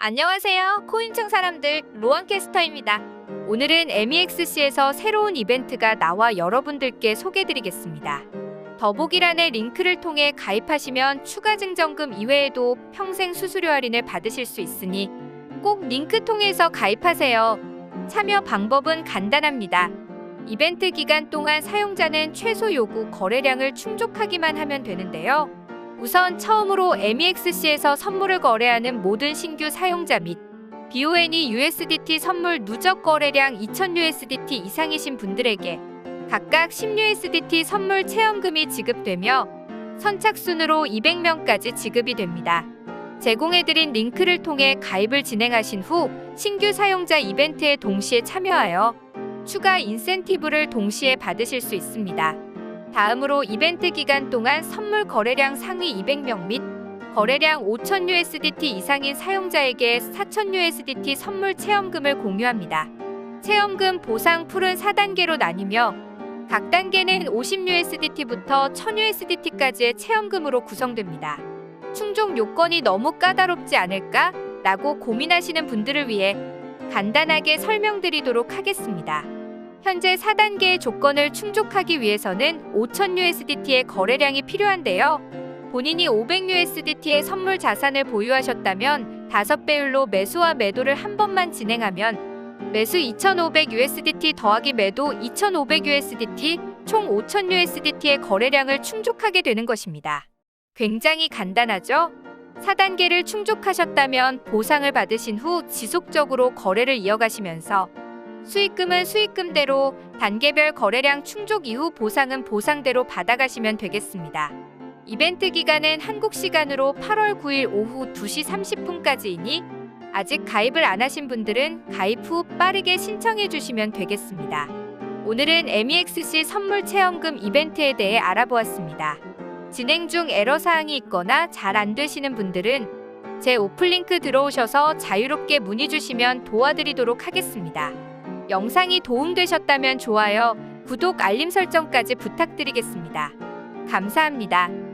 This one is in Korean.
안녕하세요. 코인청 사람들 로안캐스터입니다. 오늘은 MEXC에서 새로운 이벤트가 나와 여러분들께 소개드리겠습니다. 더보기란의 링크를 통해 가입하시면 추가 증정금 이외에도 평생 수수료 할인을 받으실 수 있으니 꼭 링크 통해서 가입하세요. 참여 방법은 간단합니다. 이벤트 기간 동안 사용자는 최소 요구 거래량을 충족하기만 하면 되는데요. 우선 처음으로 MEXC에서 선물을 거래하는 모든 신규 사용자 및 BON이 USDT 선물 누적 거래량 2000USDT 이상이신 분들에게 각각 10USDT 선물 체험금이 지급되며 선착순으로 200명까지 지급이 됩니다. 제공해드린 링크를 통해 가입을 진행하신 후 신규 사용자 이벤트에 동시에 참여하여 추가 인센티브를 동시에 받으실 수 있습니다. 다음으로 이벤트 기간 동안 선물 거래량 상위 200명 및 거래량 5,000USDT 이상인 사용자에게 4,000USDT 선물 체험금을 공유합니다. 체험금 보상 풀은 4단계로 나뉘며 각 단계는 50USDT부터 1000USDT까지의 체험금으로 구성됩니다. 충족 요건이 너무 까다롭지 않을까? 라고 고민하시는 분들을 위해 간단하게 설명드리도록 하겠습니다. 현재 4단계의 조건을 충족하기 위해서는 5,000USDT의 거래량이 필요한데요. 본인이 500USDT의 선물 자산을 보유하셨다면 5배율로 매수와 매도를 한 번만 진행하면 매수 2,500USDT 더하기 매도 2,500USDT 총 5,000USDT의 거래량을 충족하게 되는 것입니다. 굉장히 간단하죠? 4단계를 충족하셨다면 보상을 받으신 후 지속적으로 거래를 이어가시면서 수익금은 수익금대로 단계별 거래량 충족 이후 보상은 보상대로 받아가시면 되겠습니다. 이벤트 기간은 한국 시간으로 8월 9일 오후 2시 30분까지이니 아직 가입을 안 하신 분들은 가입 후 빠르게 신청해 주시면 되겠습니다. 오늘은 MEXC 선물 체험금 이벤트에 대해 알아보았습니다. 진행 중 에러 사항이 있거나 잘 안 되시는 분들은 제 오플링크 들어오셔서 자유롭게 문의 주시면 도와드리도록 하겠습니다. 영상이 도움되셨다면 좋아요, 구독, 알림 설정까지 부탁드리겠습니다. 감사합니다.